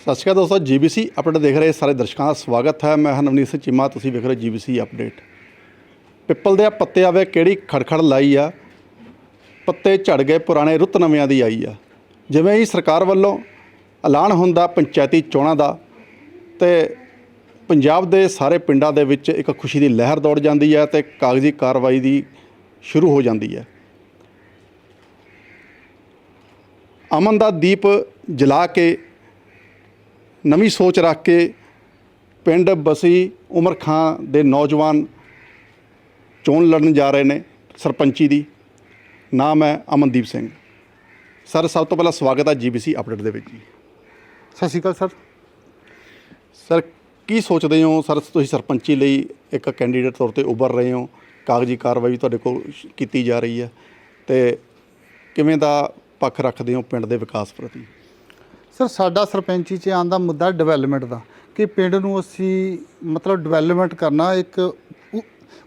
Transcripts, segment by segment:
ਸਤਿ ਸ਼੍ਰੀ ਅਕਾਲ ਦੋਸਤੋ GBC update ਦੇਖ ਰਹੇ ਸਾਰੇ ਦਰਸ਼ਕਾਂ ਦਾ ਸਵਾਗਤ ਹੈ। ਮੈਂ ਹਰਨਵਨੀਤ ਸਿੰਘ ਚੀਮਾ, ਤੁਸੀਂ ਵੇਖ ਰਹੇ ਜੀਬੀਸੀ ਅਪਡੇਟ ਪਿੱਪਲ ਦੇ ਪੱਤੇ ਆਵੇ ਕਿਹੜੀ ਖੜਖੜ ਲਾਈ ਆ। ਪੱਤੇ ਝੜ ਗਏ, ਪੁਰਾਣੇ ਰੁੱਤ ਨਵਿਆਂ ਦੀ ਆਈ ਆ। ਜਿਵੇਂ ਹੀ ਸਰਕਾਰ ਵੱਲੋਂ ਐਲਾਨ ਹੁੰਦਾ ਪੰਚਾਇਤੀ ਚੋਣਾਂ ਦਾ, ਤੇ ਪੰਜਾਬ ਦੇ ਸਾਰੇ ਪਿੰਡਾਂ ਦੇ ਵਿੱਚ ਇੱਕ ਖੁਸ਼ੀ ਦੀ ਲਹਿਰ ਦੌੜ ਜਾਂਦੀ ਹੈ ਤੇ ਕਾਗਜ਼ੀ ਕਾਰਵਾਈ ਦੀ ਸ਼ੁਰੂ ਹੋ ਜਾਂਦੀ ਹੈ ਅਮਨ ਦਾ ਦੀਪ ਜਲਾ ਕੇ ਨਵੀਂ ਸੋਚ ਰੱਖ ਕੇ ਪਿੰਡ ਬਸੀ ਉਮਰ ਖਾਂ ਦੇ ਨੌਜਵਾਨ ਚੋਣ ਲੜਨ ਜਾ ਰਹੇ ਨੇ ਸਰਪੰਚੀ ਦੀ। ਨਾਮ ਹੈ ਅਮਨਦੀਪ ਸਿੰਘ। ਸਰ ਸਭ ਤੋਂ ਪਹਿਲਾਂ ਸਵਾਗਤ ਹੈ ਜੀਬੀਸੀ ਅਪਡੇਟ ਦੇ ਵਿੱਚ ਜੀ। ਸਤਿ ਸ਼੍ਰੀ ਅਕਾਲ ਸਰ। ਸਰ ਕੀ ਸੋਚਦੇ ਹੋ? ਸਰ ਤੁਸੀਂ ਸਰਪੰਚੀ ਲਈ ਇੱਕ ਕੈਂਡੀਡੇਟ ਤੌਰ ਤੇ ਉੱਭਰ ਰਹੇ ਹੋ। ਕਾਗਜ਼ੀ ਕਾਰਵਾਈ ਤੁਹਾਡੇ ਕੋਲ ਕੀਤੀ ਜਾ ਰਹੀ ਹੈ। ਤੇ ਕਿਵੇਂ ਦਾ ਪੱਖ ਰੱਖਦੇ ਹੋ ਪਿੰਡ ਦੇ ਵਿਕਾਸ ਪ੍ਰਤੀ? ਸਰ, ਸਾਡਾ ਸਰਪੰਚੀ 'ਚ ਆਉਣ ਦਾ ਮੁੱਦਾ ਡਿਵੈਲਪਮੈਂਟ ਦਾ ਕਿ ਪਿੰਡ ਨੂੰ ਅਸੀਂ ਮਤਲਬ ਡਿਵੈਲਪਮੈਂਟ ਕਰਨਾ ਇੱਕ ਉ-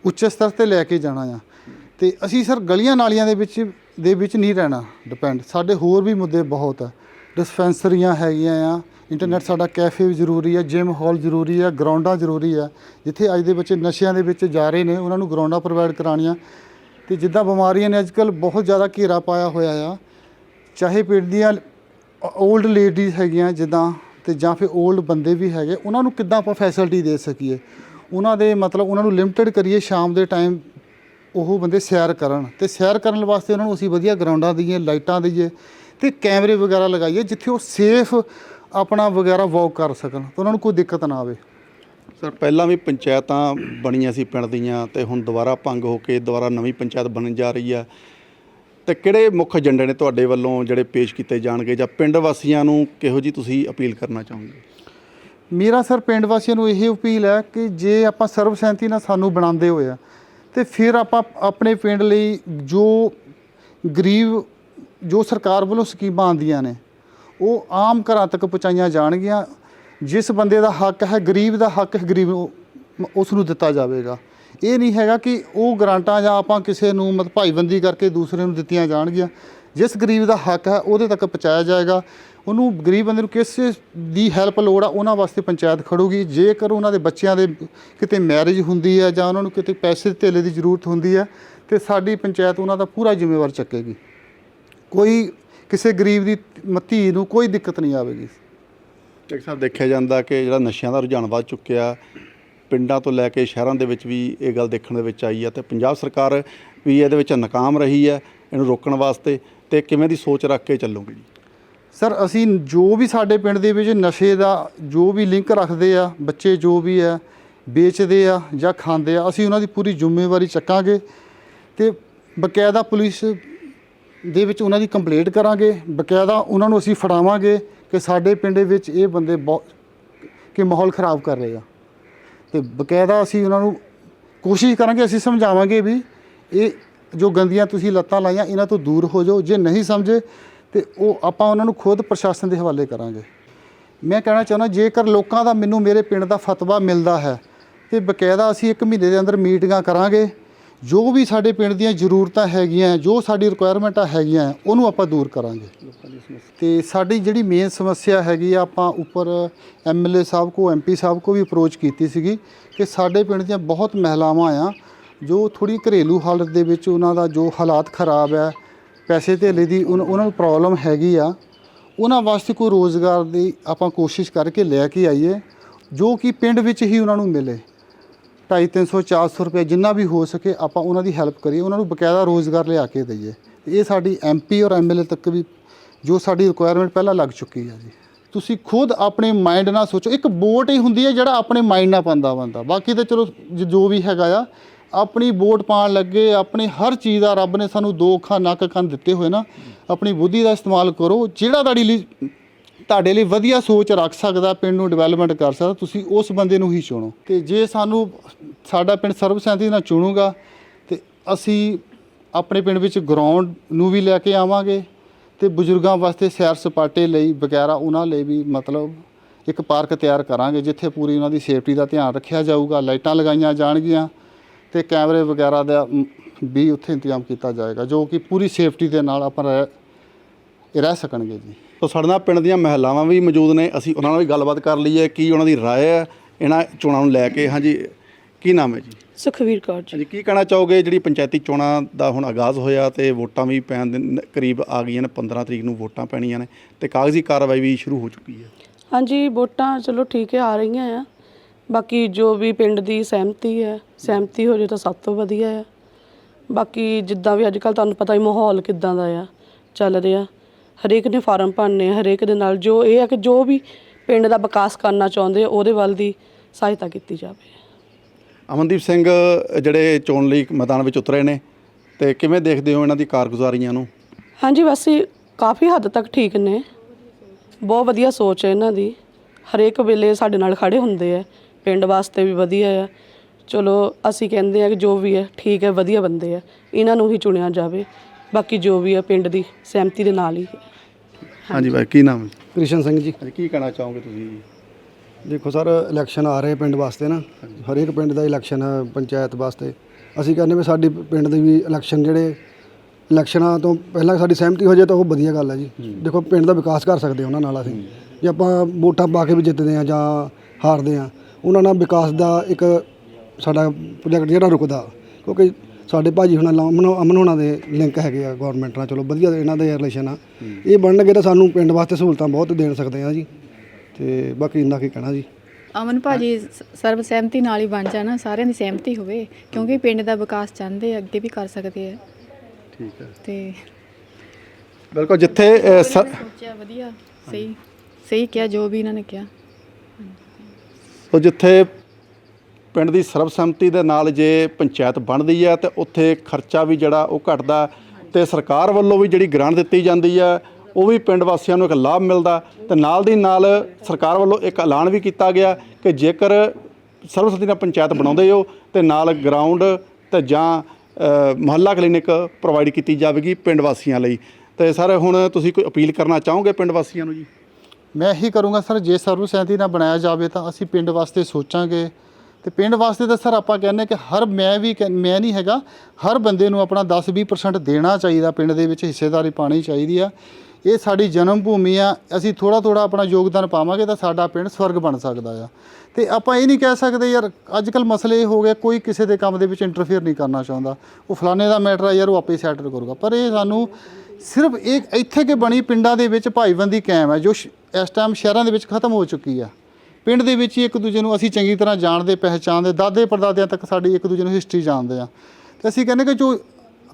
ਉੱਚ ਸਤਰ ਤੇ ਲੈ ਕੇ ਜਾਣਾ ਆ। ਤੇ ਅਸੀਂ ਸਰ ਗਲੀਆਂ ਨਾਲੀਆਂ ਦੇ ਵਿੱਚ ਦੇ ਵਿੱਚ ਨਹੀਂ ਰਹਿਣਾ ਡਿਪੈਂਡ ਸਾਡੇ ਹੋਰ ਵੀ ਮੁੱਦੇ ਬਹੁਤ ਆ। ਡਿਸਪੈਂਸਰੀਆਂ ਹੈਗੀਆਂ ਆ ਇੰਟਰਨੈਟ ਸਾਡਾ ਕੈਫੇ ਵੀ ਜ਼ਰੂਰੀ ਆ ਜਿਮ ਹਾਲ ਜ਼ਰੂਰੀ ਆ ਗਰਾਊਂਡਾਂ ਜ਼ਰੂਰੀ ਆ। ਜਿੱਥੇ ਅੱਜ ਦੇ ਬੱਚੇ ਨਸ਼ਿਆਂ ਦੇ ਵਿੱਚ ਜਾ ਰਹੇ ਨੇ, ਉਹਨਾਂ ਨੂੰ ਗਰਾਊਂਡਾਂ ਪ੍ਰੋਵਾਈਡ ਕਰਾਉਣੀਆਂ। ਤੇ ਜਿੱਦਾਂ ਬਿਮਾਰੀਆਂ ਨੇ ਅੱਜਕੱਲ ਬਹੁਤ ਜ਼ਿਆਦਾ ਘੇਰਾ ਪਾਇਆ ਹੋਇਆ ਆ। ਚਾਹੇ ਪਿੰਡ ਦੀਆਂ 올ਡ ਲੇਡੀਜ਼ ਹੈਗੀਆਂ ਜਿੱਦਾਂ ਤੇ ਜਾਂ ਫਿਰ 올ਡ ਬੰਦੇ ਵੀ ਹੈਗੇ, ਉਹਨਾਂ ਨੂੰ ਕਿੱਦਾਂ ਆਪਾਂ ਫੈਸਿਲਿਟੀ ਦੇ ਸਕੀਏ? ਉਹਨਾਂ ਦੇ ਮਤਲਬ ਉਹਨਾਂ ਨੂੰ ਲਿਮਟਿਡ ਕਰੀਏ ਸ਼ਾਮ ਦੇ ਟਾਈਮ ਉਹ ਬੰਦੇ ਸੈਰ ਕਰਨ ਤੇ ਸੈਰ ਕਰਨ ਵਾਸਤੇ ਉਹਨਾਂ ਨੂੰ ਅਸੀਂ ਵਧੀਆ ਗਰਾਊਂਡਾਂ ਦਈਏ, ਲਾਈਟਾਂ ਦਈਏ ਤੇ ਕੈਮਰੇ ਵਗੈਰਾ ਲਗਾਈਏ ਜਿੱਥੇ ਉਹ ਸੇਫ ਆਪਣਾ ਵਗੈਰਾ ਵਾਕ ਕਰ ਸਕਣ ਤਾਂ ਉਹਨਾਂ ਨੂੰ ਕੋਈ ਦਿੱਕਤ ਨਾ ਆਵੇ। ਸਰ, ਪਹਿਲਾਂ ਵੀ ਪੰਚਾਇਤਾਂ ਬਣੀਆਂ ਸੀ ਪਿੰਡ ਦੀਆਂ ਤੇ ਹੁਣ ਦੁਬਾਰਾ ਭੰਗ ਹੋ ਕੇ ਦੁਬਾਰਾ ਨਵੀਂ ਪੰਚਾਇਤ ਬਣਨ ਜਾ ਰਹੀ ਆ। ਤੇ ਕਿਹੜੇ ਮੁੱਖ ਏਜੰਡੇ ਨੇ ਤੁਹਾਡੇ ਵੱਲੋਂ ਜਿਹੜੇ ਪੇਸ਼ ਕੀਤੇ ਜਾਣਗੇ ਜਾਂ ਪਿੰਡ ਵਾਸੀਆਂ ਨੂੰ ਕਿਹੋ ਜੀ ਤੁਸੀਂ ਅਪੀਲ ਕਰਨਾ ਚਾਹੋਗੇ? ਮੇਰਾ ਸਰ ਪਿੰਡ ਵਾਸੀਆਂ ਨੂੰ ਇਹ ਅਪੀਲ ਹੈ ਕਿ ਜੇ ਆਪਾਂ ਸਰਬਸੰਮਤੀ ਨਾਲ ਸਾਨੂੰ ਬਣਾਉਂਦੇ ਹੋਏ ਆ, ਤੇ ਫਿਰ ਆਪਾਂ ਆਪਣੇ ਪਿੰਡ ਲਈ ਜੋ ਗਰੀਬ, ਜੋ ਸਰਕਾਰ ਵੱਲੋਂ ਸਕੀਮਾਂ ਆਉਂਦੀਆਂ ਨੇ, ਉਹ ਆਮ ਘਰਾਂ ਤੱਕ ਪਹੁੰਚਾਈਆਂ ਜਾਣਗੀਆਂ। ਜਿਸ ਬੰਦੇ ਦਾ ਹੱਕ ਹੈ, ਗਰੀਬ ਦਾ ਹੱਕ ਹੈ, ਗਰੀਬ ਉਸ ਨੂੰ ਦਿੱਤਾ ਜਾਵੇਗਾ। ਇਹ ਨਹੀਂ ਹੈਗਾ ਕਿ ਉਹ ਗਰਾਂਟਾਂ ਜਾਂ ਆਪਾਂ ਕਿਸੇ ਨੂੰ ਮਤ ਭਾਈਬੰਦੀ ਕਰਕੇ ਦੂਸਰੇ ਨੂੰ ਦਿੱਤੀਆਂ ਜਾਣਗੀਆਂ। ਜਿਸ ਗਰੀਬ ਦਾ ਹੱਕ ਹੈ, ਉਹਦੇ ਤੱਕ ਪਹੁੰਚਾਇਆ ਜਾਏਗਾ। ਉਹਨੂੰ ਗਰੀਬ ਬੰਦੇ ਨੂੰ ਕਿਸ ਦੀ ਹੈਲਪ ਲੋੜ ਆ, ਉਹਨਾਂ ਵਾਸਤੇ ਪੰਚਾਇਤ ਖੜੂਗੀ। ਜੇਕਰ ਉਹਨਾਂ ਦੇ ਬੱਚਿਆਂ ਦੇ ਕਿਤੇ ਮੈਰਿਜ ਹੁੰਦੀ ਹੈ ਜਾਂ ਉਹਨਾਂ ਨੂੰ ਕਿਤੇ ਪੈਸੇ ਧੇਲੇ ਦੀ ਜ਼ਰੂਰਤ ਹੁੰਦੀ ਹੈ, ਤੇ ਸਾਡੀ ਪੰਚਾਇਤ ਉਹਨਾਂ ਦਾ ਪੂਰਾ ਜ਼ਿੰਮੇਵਾਰ ਚੱਕੇਗੀ। ਕੋਈ ਕਿਸੇ ਗਰੀਬ ਦੀ ਮ- ਧੀ ਨੂੰ ਕੋਈ ਦਿੱਕਤ ਨਹੀਂ ਆਵੇਗੀ। ਡਾਕਟਰ ਸਾਹਿਬ, ਦੇਖਿਆ ਜਾਂਦਾ ਕਿ ਜਿਹੜਾ ਨਸ਼ਿਆਂ ਦਾ ਰੁਝਾਨ ਵੱਧ ਚੁੱਕਿਆ ਪਿੰਡਾਂ ਤੋਂ ਲੈ ਕੇ ਸ਼ਹਿਰਾਂ ਦੇ ਵਿੱਚ ਵੀ ਇਹ ਗੱਲ ਦੇਖਣ ਦੇ ਵਿੱਚ ਆਈ ਹੈ ਤੇ ਪੰਜਾਬ ਸਰਕਾਰ ਵੀ ਇਹਦੇ ਵਿੱਚ ਨਾਕਾਮ ਰਹੀ ਹੈ, ਇਹਨੂੰ ਰੋਕਣ ਵਾਸਤੇ ਤੇ ਕਿਵੇਂ ਦੀ ਸੋਚ ਰੱਖ ਕੇ ਚੱਲੋਗੇ? ਜੀ ਸਰ, ਅਸੀਂ ਜੋ ਵੀ ਸਾਡੇ ਪਿੰਡ ਦੇ ਵਿੱਚ ਨਸ਼ੇ ਦਾ ਜੋ ਵੀ ਲਿੰਕ ਰੱਖਦੇ ਆ, ਬੱਚੇ ਜੋ ਵੀ ਆ, ਵੇਚਦੇ ਆ ਜਾਂ ਖਾਂਦੇ ਆ, ਅਸੀਂ ਉਹਨਾਂ ਦੀ ਪੂਰੀ ਜ਼ਿੰਮੇਵਾਰੀ ਚੱਕਾਂਗੇ ਤੇ ਬਕਾਇਦਾ ਪੁਲਿਸ ਦੇ ਵਿੱਚ ਉਹਨਾਂ ਦੀ ਕੰਪਲੇਂਟ ਕਰਾਂਗੇ, ਬਕਾਇਦਾ ਉਹਨਾਂ ਨੂੰ ਅਸੀਂ ਫੜਾਵਾਂਗੇ ਕਿ ਸਾਡੇ ਪਿੰਡ ਵਿੱਚ ਇਹ ਬੰਦੇ ਬਹੁਤ, ਕਿ ਮਾਹੌਲ ਖਰਾਬ ਕਰ ਰਹੇ ਆ। ਤੇ ਬਕਾਇਦਾ ਅਸੀਂ ਉਹਨਾਂ ਨੂੰ ਕੋਸ਼ਿਸ਼ ਕਰਾਂਗੇ, ਅਸੀਂ ਸਮਝਾਵਾਂਗੇ ਵੀ ਇਹ ਜੋ ਗੰਦੀਆਂ ਤੁਸੀਂ ਲੱਤਾਂ ਲਾਈਆਂ, ਇਹਨਾਂ ਤੋਂ ਦੂਰ ਹੋ ਜਾਓ। ਜੇ ਨਹੀਂ ਸਮਝੇ ਤੇ ਉਹ ਆਪਾਂ ਉਹਨਾਂ ਨੂੰ ਖੁਦ ਪ੍ਰਸ਼ਾਸਨ ਦੇ ਹਵਾਲੇ ਕਰਾਂਗੇ। ਮੈਂ ਕਹਿਣਾ ਚਾਹੁੰਦਾ, ਜੇਕਰ ਲੋਕਾਂ ਦਾ ਮੈਨੂੰ ਮੇਰੇ ਪਿੰਡ ਦਾ ਫਤਵਾ ਮਿਲਦਾ ਹੈ, ਤੇ ਬਕਾਇਦਾ ਅਸੀਂ ਇੱਕ ਮਹੀਨੇ ਦੇ ਅੰਦਰ ਮੀਟਿੰਗਾਂ ਕਰਾਂਗੇ। ਜੋ ਵੀ ਸਾਡੇ ਪਿੰਡ ਦੀਆਂ ਜ਼ਰੂਰਤਾਂ ਹੈਗੀਆਂ ਜੋ ਸਾਡੀ ਰਿਕੁਆਇਰਮੈਂਟਾਂ ਹੈਗੀਆਂ ਉਹਨੂੰ ਆਪਾਂ ਦੂਰ ਕਰਾਂਗੇ। ਤੇ ਸਾਡੀ ਜਿਹੜੀ ਮੇਨ ਸਮੱਸਿਆ ਹੈਗੀ ਆ ਆਪਾਂ ਉੱਪਰ ਐਮਐਲਏ ਸਾਹਿਬ ਕੋ ਐਮਪੀ ਸਾਹਿਬ ਕੋ ਵੀ ਅਪਰੋਚ ਕੀਤੀ ਸੀਗੀ ਕਿ ਸਾਡੇ ਪਿੰਡ ਦੀਆਂ ਬਹੁਤ ਮਹਿਲਾਵਾਂ ਆ ਜੋ ਥੋੜੀ ਘਰੇਲੂ ਹਾਲਤ ਦੇ ਵਿੱਚ ਉਹਨਾਂ ਦਾ ਜੋ ਹਾਲਾਤ ਖਰਾਬ ਹੈ ਪੈਸੇ ਧੇਲੇ ਦੀ ਉਹਨਾਂ ਨੂੰ ਪ੍ਰੋਬਲਮ ਹੈਗੀ ਆ ਉਹਨਾਂ ਵਾਸਤੇ ਕੋਈ ਰੋਜ਼ਗਾਰ ਦੀ ਆਪਾਂ ਕੋਸ਼ਿਸ਼ ਕਰਕੇ ਲੈ ਕੇ ਆਈਏ ਜੋ ਕਿ ਪਿੰਡ ਵਿੱਚ ਹੀ ਉਹਨਾਂ ਨੂੰ ਮਿਲੇ। 250 300 400 ਰੁਪਏ ਜਿੰਨਾ ਵੀ ਹੋ ਸਕੇ ਆਪਾਂ ਉਹਨਾਂ ਦੀ ਹੈਲਪ ਕਰੀਏ, ਉਹਨਾਂ ਨੂੰ ਬਕਾਇਦਾ ਰੋਜ਼ਗਾਰ ਲਿਆ ਕੇ ਦਈਏ। ਇਹ ਸਾਡੀ ਐਮਪੀ ਔਰ ਐਮਐਲਏ ਤੱਕ ਵੀ ਜੋ ਸਾਡੀ ਰਿਕੁਆਇਰਮੈਂਟ ਪਹਿਲਾਂ ਲੱਗ ਚੁੱਕੀ ਹੈ ਜੀ। ਤੁਸੀਂ ਖੁਦ ਆਪਣੇ ਮਾਈਂਡ ਨਾਲ ਸੋਚੋ, ਇੱਕ ਵੋਟ ਹੀ ਹੁੰਦੀ ਹੈ ਜਿਹੜਾ ਆਪਣੇ ਮਾਈਂਡ ਨਾਲ ਪਾਉਂਦਾ ਬੰਦਾ ਬਾਕੀ ਤਾਂ ਚਲੋ ਜ- ਜੋ ਵੀ ਹੈਗਾ ਆ, ਆਪਣੀ ਵੋਟ ਪਾਉਣ ਲੱਗੇ, ਆਪਣੀ ਹਰ ਚੀਜ਼ ਦਾ ਰੱਬ ਨੇ ਸਾਨੂੰ ਦੋ ਅੱਖਾਂ, ਨੱਕ, ਕੰਨ ਦਿੱਤੇ ਹੋਏ ਨਾ, ਆਪਣੀ ਬੁੱਧੀ ਦਾ ਇਸਤੇਮਾਲ ਕਰੋ। ਜਿਹੜਾ ਤੁਹਾਡੀ ਲਈ ਤੁਹਾਡੇ ਲਈ ਵਧੀਆ ਸੋਚ ਰੱਖ ਸਕਦਾ, ਪਿੰਡ ਨੂੰ ਡਿਵੈਲਪਮੈਂਟ ਕਰ ਸਕਦਾ, ਤੁਸੀਂ ਉਸ ਬੰਦੇ ਨੂੰ ਹੀ ਚੁਣੋ। ਤੇ ਜੇ ਸਾਨੂੰ ਸਾਡਾ ਪਿੰਡ ਸਰਬਸੰਮਤੀ ਨਾਲ ਚੁਣੂਗਾ, ਤੇ ਅਸੀਂ ਆਪਣੇ ਪਿੰਡ ਵਿੱਚ ਗਰਾਊਂਡ ਨੂੰ ਵੀ ਲੈ ਕੇ ਆਵਾਂਗੇ, ਤੇ ਬਜ਼ੁਰਗਾਂ ਵਾਸਤੇ ਸੈਰ ਸਪਾਟੇ ਲਈ ਵਗੈਰਾ ਉਹਨਾਂ ਲਈ ਵੀ ਮਤਲਬ ਇੱਕ ਪਾਰਕ ਤਿਆਰ ਕਰਾਂਗੇ, ਜਿੱਥੇ ਪੂਰੀ ਉਹਨਾਂ ਦੀ ਸੇਫਟੀ ਦਾ ਧਿਆਨ ਰੱਖਿਆ ਜਾਊਗਾ, ਲਾਈਟਾਂ ਲਗਾਈਆਂ ਜਾਣਗੀਆਂ, ਤੇ ਕੈਮਰੇ ਵਗੈਰਾ ਦਾ ਵੀ ਉੱਥੇ ਇੰਤਜ਼ਾਮ ਕੀਤਾ ਜਾਏਗਾ, ਜੋ ਕਿ ਪੂਰੀ ਸੇਫਟੀ ਦੇ ਨਾਲ ਆਪਾਂ ਰਹਿ ਰਹਿ ਸਕਣਗੇ ਜੀ। ਸੋ ਸਾਡੇ ਨਾਲ ਪਿੰਡ ਦੀਆਂ ਮਹਿਲਾਵਾਂ ਵੀ ਮੌਜੂਦ ਨੇ। ਅਸੀਂ ਉਹਨਾਂ ਨਾਲ ਵੀ ਗੱਲਬਾਤ ਕਰ ਲਈ ਹੈ ਕੀ ਉਹਨਾਂ ਦੀ ਰਾਏ ਹੈ। ਇਹਨਾਂ ਚੋਣਾਂ ਨੂੰ ਲੈ ਕੇ। ਹਾਂਜੀ ਕੀ ਨਾਮ ਹੈ ਜੀ? ਸੁਖਵੀਰ ਕੌਰ ਜੀ। ਹਾਂਜੀ ਕੀ ਕਹਿਣਾ ਚਾਹੋਗੇ? ਜਿਹੜੀ ਪੰਚਾਇਤੀ ਚੋਣਾਂ ਦਾ ਹੁਣ ਆਗਾਜ਼ ਹੋਇਆ ਤੇ ਵੋਟਾਂ ਵੀ ਪੈਣ ਦੇ ਨ- ਕਰੀਬ ਆ ਗਈਆਂ ਨੇ। 15 ਤਰੀਕ ਨੂੰ ਵੋਟਾਂ ਪੈਣੀਆਂ ਨੇ ਤੇ ਕਾਗਜ਼ੀ ਕਾਰਵਾਈ ਵੀ ਸ਼ੁਰੂ ਹੋ ਚੁੱਕੀ ਹੈ। ਹਾਂਜੀ ਵੋਟਾਂ ਚਲੋ ਠੀਕ ਹੈ ਆ ਰਹੀਆਂ ਆ। ਬਾਕੀ ਜੋ ਵੀ ਪਿੰਡ ਦੀ ਸਹਿਮਤੀ ਹੈ ਸਹਿਮਤੀ ਹੋ ਜੇ ਤਾਂ ਸਭ ਤੋਂ ਵਧੀਆ ਆ। ਬਾਕੀ ਜਿੱਦਾਂ ਵੀ ਅੱਜ ਕੱਲ ਤੁਹਾਨੂੰ ਪਤਾ ਹੀ ਮਾਹੌਲ ਕਿੱਦਾਂ ਦਾ ਆ ਚੱਲ ਰਿਹਾ। ਹਰੇਕ ਨੇ ਫਾਰਮ ਭਰਨੇ ਹਰੇਕ ਦੇ ਨਾਲ ਜੋ ਇਹ ਹੈ ਕਿ ਜੋ ਵੀ ਪਿੰਡ ਦਾ ਵਿਕਾਸ ਕਰਨਾ ਚਾਹੁੰਦੇ ਉਹਦੇ ਵੱਲ ਦੀ ਸਹਾਇਤਾ ਕੀਤੀ ਜਾਵੇ। ਅਮਨਦੀਪ ਸਿੰਘ ਜਿਹੜੇ ਚੋਣ ਲਈ ਮੈਦਾਨ ਵਿੱਚ ਉਤਰੇ ਨੇ ਤੇ ਕਿਵੇਂ ਦੇਖਦੇ ਹੋ ਇਹਨਾਂ ਦੀ ਕਾਰਗੁਜ਼ਾਰੀਆਂ ਨੂੰ? ਹਾਂਜੀ ਵੈਸੇ ਕਾਫੀ ਹੱਦ ਤੱਕ ਠੀਕ ਨੇ। ਬਹੁਤ ਵਧੀਆ ਸੋਚ ਹੈ ਇਹਨਾਂ ਦੀ। ਹਰੇਕ ਵੇਲੇ ਸਾਡੇ ਨਾਲ ਖੜੇ ਹੁੰਦੇ ਆ। ਪਿੰਡ ਵਾਸਤੇ ਵੀ ਵਧੀਆ ਆ। ਚਲੋ ਅਸੀਂ ਕਹਿੰਦੇ ਆ ਕਿ ਜੋ ਵੀ ਹੈ ਠੀਕ ਹੈ ਵਧੀਆ ਬੰਦੇ ਆ। ਇਹਨਾਂ ਨੂੰ ਹੀ ਚੁਣਿਆ ਜਾਵੇ। ਬਾਕੀ ਜੋ ਵੀ ਹੈ ਪਿੰਡ ਦੀ ਸਹਿਮਤੀ ਦੇ ਨਾਲ ਹੀ। ਹਾਂਜੀ ਭਾਈ ਕੀ ਨਾਮ ਹੈ? ਕ੍ਰਿਸ਼ਨ ਸਿੰਘ ਜੀ। ਹਾਂਜੀ ਕੀ ਕਹਿਣਾ ਚਾਹੋਗੇ ਤੁਸੀਂ? ਜੀ ਦੇਖੋ ਸਰ ਇਲੈਕਸ਼ਨ ਆ ਰਹੇ ਪਿੰਡ ਵਾਸਤੇ ਨਾ। ਹਰੇਕ ਪਿੰਡ ਦਾ ਇਲੈਕਸ਼ਨ ਹੈ ਪੰਚਾਇਤ ਵਾਸਤੇ। ਅਸੀਂ ਕਹਿੰਦੇ ਵੀ ਸਾਡੀ ਪਿੰਡ ਦੇ ਵੀ ਇਲੈਕਸ਼ਨ ਜਿਹੜੇ ਇਲੈਕਸ਼ਨਾਂ ਤੋਂ ਪਹਿਲਾਂ ਸਾਡੀ ਸਹਿਮਤੀ ਹੋ ਜਾਏ ਤਾਂ ਉਹ ਵਧੀਆ ਗੱਲ ਹੈ ਜੀ। ਦੇਖੋ ਪਿੰਡ ਦਾ ਵਿਕਾਸ ਕਰ ਸਕਦੇ ਉਹਨਾਂ ਨਾਲ ਅਸੀਂ। ਜੇ ਆਪਾਂ ਵੋਟਾਂ ਪਾ ਕੇ ਵੀ ਜਿੱਤਦੇ ਆ ਜਾਂ ਹਾਰਦੇ ਆ ਉਹਨਾਂ ਨਾਲ ਵਿਕਾਸ ਦਾ ਇੱਕ ਸਾਡਾ ਪ੍ਰੋਜੈਕਟ ਜਿਹੜਾ ਰੁਕਦਾ। ਕਿਉਂਕਿ ਸਾਡੇ ਭਾਜੀ ਹੁਣਾਂ ਨਾਲ ਅਮਨ ਅਮਨ ਹੋਣਾ ਦੇ ਲਿੰਕ ਹੈਗੇ ਆ ਗਵਰਨਮੈਂਟ ਨਾਲ ਚਲੋ ਵਧੀਆ ਇਹਨਾਂ ਦੇ ਰਿਲੇਸ਼ਨ ਆ। ਇਹ ਬਣਨਗੇ ਤਾਂ ਸਾਨੂੰ ਪਿੰਡ ਵਾਸਤੇ ਸਹੂਲਤਾਂ ਬਹੁਤ ਦੇਣ ਸਕਦੇ ਆ ਜੀ। ਤੇ ਬਾਕੀ ਇੰਨਾ ਕੀ ਕਹਿਣਾ ਜੀ। ਅਮਨ ਭਾਜੀ ਸਰਬ ਸਹਿਮਤੀ ਨਾਲ ਹੀ ਬਣ ਜਾਣਾ ਸਾਰਿਆਂ ਦੀ ਸਹਿਮਤੀ ਹੋਵੇ ਕਿਉਂਕਿ ਪਿੰਡ ਦਾ ਵਿਕਾਸ ਚਾਹੁੰਦੇ ਆ, ਅੱਗੇ ਵੀ ਕਰ ਸਕਦੇ ਆ। ਠੀਕ ਹੈ ਤੇ ਬਿਲਕੁਲ ਜਿੱਥੇ ਅ, ਸ- ਸੋਚਿਆ ਵਧੀਆ ਸਹੀ ਸਹੀ ਕਿਹਾ ਜੋ ਵੀ ਇਹਨਾਂ ਨੇ ਕਿਹਾ। ਸੋ ਜਿੱਥੇ ਪਿੰਡ ਦੀ ਸਰਬਸੰਮਤੀ ਦੇ ਨਾਲ ਜੇ ਪੰਚਾਇਤ ਬਣਦੀ ਹੈ ਤੇ ਉੱਥੇ ਖਰਚਾ ਵੀ ਜਿਹੜਾ ਉਹ ਘਟਦਾ ਤੇ ਸਰਕਾਰ ਵੱਲੋਂ ਵੀ ਜਿਹੜੀ ਗ੍ਰਾਂਟ ਦਿੱਤੀ ਜਾਂਦੀ ਹੈ ਉਹ ਵੀ ਪਿੰਡ ਵਾਸੀਆਂ ਨੂੰ ਇੱਕ ਲਾਭ ਮਿਲਦਾ। ਤੇ ਨਾਲ ਦੀ ਨਾਲ ਸਰਕਾਰ ਵੱਲੋਂ ਇੱਕ ਐਲਾਨ ਵੀ ਕੀਤਾ ਗਿਆ ਕਿ ਜੇਕਰ ਸਰਬਸੰਮਤੀ ਨਾਲ ਪੰਚਾਇਤ ਬਣਾਉਂਦੇ ਹੋ ਤੇ ਨਾਲ ਗਰਾਊਂਡ ਤੇ ਜਾਂ ਅ, ਮੁਹੱਲਾ ਕਲੀਨਿਕ ਪ੍ਰੋਵਾਈਡ ਕੀਤੀ ਜਾਵੇਗੀ ਪਿੰਡ ਵਾਸੀਆਂ ਲਈ। ਤੇ ਸਰ ਹੁਣ ਤੁਸੀਂ ਕੋਈ ਅਪੀਲ ਕਰਨਾ ਚਾਹੋਗੇ ਪਿੰਡ ਵਾਸੀਆਂ ਨੂੰ ਜੀ? ਮੈਂ ਇਹੀ ਕਰੂੰਗਾ ਸਰ ਜੇ ਸਰਵ ਨਾਲ ਬਣਾਇਆ ਜਾਵੇ ਤਾਂ ਅਸੀਂ ਪਿੰਡ ਵਾਸਤੇ ਸੋਚਾਂਗੇ। ਤੇ ਪਿੰਡ ਵਾਸਤੇ ਤਾਂ ਸਰ ਆਪਾਂ ਕਹਿੰਦੇ ਕਿ ਹਰ ਮੈਂ ਵੀ ਕਹਿ- ਮੈਂ ਨਹੀਂ ਹੈਗਾ, ਹਰ ਬੰਦੇ ਨੂੰ ਆਪਣਾ 10-20% ਦੇਣਾ ਚਾਹੀਦਾ, ਪਿੰਡ ਦੇ ਵਿੱਚ ਹਿੱਸੇਦਾਰੀ ਪਾਣੀ ਚਾਹੀਦੀ ਆ। ਇਹ ਸਾਡੀ ਜਨਮ ਭੂਮੀ ਆ, ਅਸੀਂ ਥੋੜਾ ਥੋੜਾ ਆਪਣਾ ਯੋਗਦਾਨ ਪਾਵਾਂਗੇ ਤਾਂ ਸਾਡਾ ਪਿੰਡ ਸਵਰਗ ਬਣ ਸਕਦਾ ਆ। ਤੇ ਆਪਾਂ ਇਹ ਨਹੀਂ ਕਹਿ ਸਕਦੇ ਯਾਰ ਅੱਜ ਕੱਲ ਮਸਲੇ ਇਹ ਹੋ ਗਏ, ਕੋਈ ਕਿਸੇ ਦੇ ਕੰਮ ਦੇ ਵਿੱਚ ਇੰਟਰਫੇਅਰ ਨਹੀਂ ਕਰਨਾ ਚਾਹੁੰਦਾ। ਉਹ ਫਲਾਣੇ ਦਾ ਮੈਟਰ ਆ ਯਾਰ, ਉਹ ਆਪੇ ਸੈਟਲ ਕਰੂਗਾ। ਪਰ ਇਹ ਸਾਨੂੰ ਸਿਰਫ ਇੱਕ ਇੱਥੇ ਕਿ ਬਣੀ ਪਿੰਡਾਂ ਦੇ ਵਿੱਚ ਭਾਈਵੰਦੀ ਕਾਇਮ ਹੈ ਜੋ ਸ਼- ਇਸ ਟਾਈਮ ਸ਼ਹਿਰਾਂ ਦੇ ਵਿੱਚ ਖਤਮ ਹੋ ਚੁੱਕੀ ਆ। ਪਿੰਡ ਦੇ ਵਿੱਚ ਹੀ ਇੱਕ ਦੂਜੇ ਨੂੰ ਅਸੀਂ ਚੰਗੀ ਤਰ੍ਹਾਂ ਜਾਣਦੇ, ਪਹਿਚਾਣਦੇ, ਦਾਦੇ ਪੜਦਾਦਿਆਂ ਤੱਕ ਸਾਡੀ ਇੱਕ ਦੂਜੇ ਨੂੰ ਹਿਸਟਰੀ ਜਾਣਦੇ ਆ ਤੇ ਅਸੀਂ ਕਹਿੰਦੇ ਕਿ ਜੋ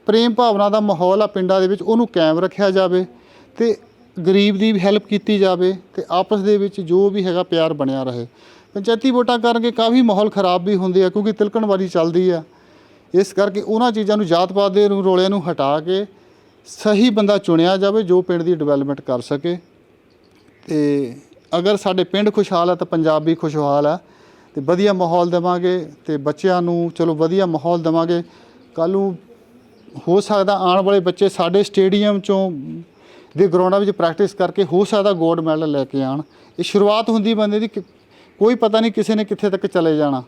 ਪ੍ਰੇਮ ਭਾਵਨਾ ਦਾ ਮਾਹੌਲ ਆ ਪਿੰਡਾਂ ਦੇ ਵਿੱਚ, ਉਹਨੂੰ ਕਾਇਮ ਰੱਖਿਆ ਜਾਵੇ ਤੇ ਗਰੀਬ ਦੀ ਵੀ ਹੈਲਪ ਕੀਤੀ ਜਾਵੇ ਤੇ ਆਪਸ ਦੇ ਵਿੱਚ ਜੋ ਵੀ ਹੈਗਾ ਪਿਆਰ ਬਣਿਆ ਰਹੇ। ਪੰਚਾਇਤੀ ਵੋਟਾਂ ਕਰਕੇ ਕਾਫੀ ਮਾਹੌਲ ਖਰਾਬ ਵੀ ਹੁੰਦੇ ਆ, ਕਿਉਂਕਿ ਤਿਲਕਣਵਾਰੀ ਚੱਲਦੀ ਆ। ਇਸ ਕਰਕੇ ਉਹਨਾਂ ਚੀਜ਼ਾਂ ਨੂੰ ਜਾਤ ਪਾਤ ਦੇ ਰੂ- ਰੋਲਿਆਂ ਨੂੰ ਹਟਾ ਕੇ ਸਹੀ ਬੰਦਾ ਚੁਣਿਆ ਜਾਵੇ, ਜੋ ਪਿੰਡ ਦੀ ਡਿਵੈਲਪਮੈਂਟ ਕਰ ਸਕੇ। ਤੇ ਅਗਰ ਸਾਡੇ ਪਿੰਡ ਖੁਸ਼ਹਾਲ ਹੈ ਤਾਂ ਪੰਜਾਬ ਵੀ ਖੁਸ਼ਹਾਲ ਹੈ ਤੇ ਵਧੀਆ ਮਾਹੌਲ ਦੇਵਾਂਗੇ ਤੇ ਬੱਚਿਆਂ ਨੂੰ ਚਲੋ ਵਧੀਆ ਮਾਹੌਲ ਦੇਵਾਂਗੇ। ਕੱਲ੍ਹ ਨੂੰ ਹੋ ਸਕਦਾ ਆਉਣ ਵਾਲੇ ਬੱਚੇ ਸਾਡੇ ਸਟੇਡੀਅਮ ਚੋਂ ਦੇ ਗਰਾਊਂਡਾਂ ਵਿੱਚ ਪ੍ਰੈਕਟਿਸ ਕਰਕੇ ਹੋ ਸਕਦਾ ਗੋਲਡ ਮੈਡਲ ਲੈ ਕੇ ਆਣ ਇਹ ਸ਼ੁਰੂਆਤ ਹੁੰਦੀ ਬੰਦੇ ਦੀ ਕਿ- ਕੋਈ ਪਤਾ ਨਹੀਂ ਕਿਸੇ ਨੇ ਕਿੱਥੇ ਤੱਕ ਚਲੇ ਜਾਣਾ।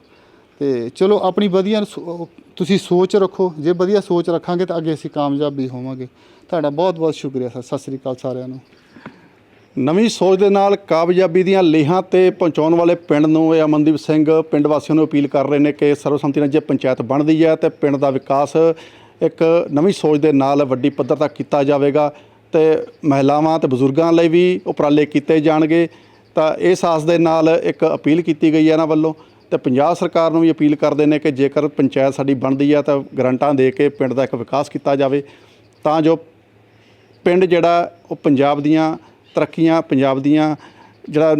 ਤੇ ਚਲੋ ਆਪਣੀ ਵਧੀਆ ਸੋ- ਤੁਸੀਂ ਸੋਚ ਰੱਖੋ, ਜੇ ਵਧੀਆ ਸੋਚ ਰੱਖਾਂਗੇ ਤਾਂ ਅੱਗੇ ਅਸੀਂ ਕਾਮਯਾਬ ਵੀ ਹੋਵਾਂਗੇ। ਤੁਹਾਡਾ ਬਹੁਤ ਬਹੁਤ ਸ਼ੁਕਰੀਆ ਸਰ, ਸਤਿ ਸ੍ਰੀ ਅਕਾਲ ਸਾਰਿਆਂ ਨੂੰ। ਨਵੀਂ ਸੋਚ ਦੇ ਨਾਲ ਕਾਮਯਾਬੀ ਦੀਆਂ ਲੀਹਾਂ ਤੇ ਪਹੁੰਚਾਉਣ ਵਾਲੇ ਪਿੰਡ ਨੂੰ ਇਹ ਅਮਨਦੀਪ ਸਿੰਘ ਪਿੰਡ ਵਾਸੀਆਂ ਨੂੰ ਅਪੀਲ ਕਰ ਰਹੇ ਨੇ ਕਿ ਸਰਵਸੰਮਤੀ ਨਾਲ ਜੇ ਪੰਚਾਇਤ ਬਣਦੀ ਹੈ ਤੇ ਪਿੰਡ ਦਾ ਵਿਕਾਸ ਇੱਕ ਨਵੀਂ ਸੋਚ ਦੇ ਨਾਲ ਵੱਡੀ ਪੱਧਰ ਤੱਕ ਕੀਤਾ ਜਾਵੇਗਾ ਤੇ ਮਹਿਲਾਵਾਂ ਤੇ ਬਜ਼ੁਰਗਾਂ ਲਈ ਵੀ ਉਪਰਾਲੇ ਕੀਤੇ ਜਾਣਗੇ। ਤਾਂ ਇਸ ਆਸ ਦੇ ਨਾਲ ਇੱਕ ਅਪੀਲ ਕੀਤੀ ਗਈ ਹੈ ਇਹਨਾਂ ਵੱਲੋਂ ਤੇ ਪੰਜਾਬ ਸਰਕਾਰ ਨੂੰ ਵੀ ਅਪੀਲ ਕਰਦੇ ਨੇ ਕਿ ਜੇਕਰ ਪੰਚਾਇਤ ਸਾਡੀ ਬਣਦੀ ਹੈ ਤਾਂ ਗਰੰਟਾਂ ਦੇ ਕੇ ਪਿੰਡ ਦਾ ਇੱਕ ਵਿਕਾਸ ਕੀਤਾ ਜਾਵੇ। ਤਾਂ ਜੋ ਪਿੰਡ ਜਿਹੜਾ ਉਹ ਪੰਜਾਬ ਦੀਆਂ ਤਰੱਕੀਆਂ ਪੰਜਾਬ ਦੀਆਂ ਜਿਹੜਾ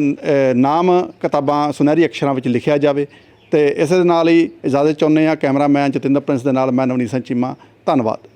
ਨਾਮ ਕਿਤਾਬਾਂ, ਸੁਨਹਿਰੀ ਅਕਸ਼ਰਾਂ ਵਿੱਚ ਲਿਖਿਆ ਜਾਵੇ ਤੇ ਇਸੇ ਦੇ ਨਾਲ ਹੀ ਇਜਾਜ਼ਤ ਚਾਹੁੰਦੇ ਆ ਕੈਮਰਾਮੈਨ ਜਤਿੰਦਰ ਪ੍ਰਿੰਸ ਦੇ ਨਾਲ ਮੈਂ ਨਵਨੀਤ ਸਿੰਘ ਚੀਮਾ। ਧੰਨਵਾਦ।